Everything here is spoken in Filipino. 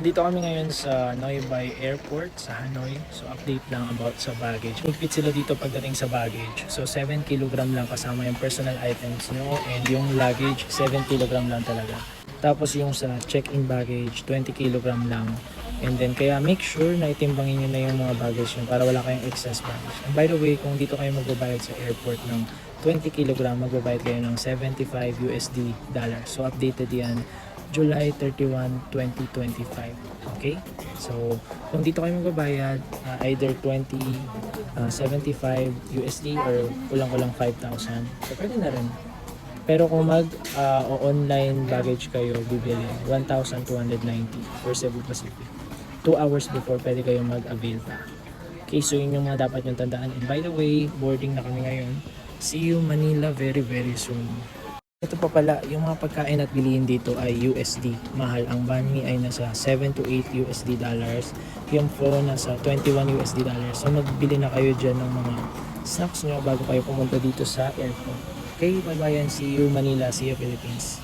Nandito kami ngayon sa Noi Bai Airport sa Hanoi. So update lang about sa baggage. Higpit sila dito pagdating sa baggage. So 7 kg lang kasama yung personal items nyo and yung luggage 7 kg lang talaga. Tapos yung sa check-in baggage 20 kg lang. And then kaya make sure na itimbangin nyo na yung mga baggage nyo para wala kayong excess baggage. And by the way, kung dito kayo magbabayad sa airport ng 20 kg, magbabayad kayo ng 75 USD dollar. So updated yan July 31, 2025. Okay? So, kung dito kayo magbabayad, uh, either 20, uh, 75 USD or kulang-kulang 5,000, so pwede na rin. Pero kung mag uh, online baggage kayo, bibili 1,290 for Cebu Pacific. 2 hours before pwede kayo mag-avail pa. Okay, so yun yung mga dapat yung tandaan. And by the way, boarding na kami ngayon. See you Manila very very soon. Ito pa pala, yung mga pagkain at bilihin dito ay USD. Mahal. Ang banh mi ay nasa 7 to 8 USD dollars. Yung pho nasa 21 USD dollars. So magbili na kayo dyan ng mga snacks nyo bago kayo pumunta dito sa airport. Okay, bye-bye and see you Manila. See you Philippines.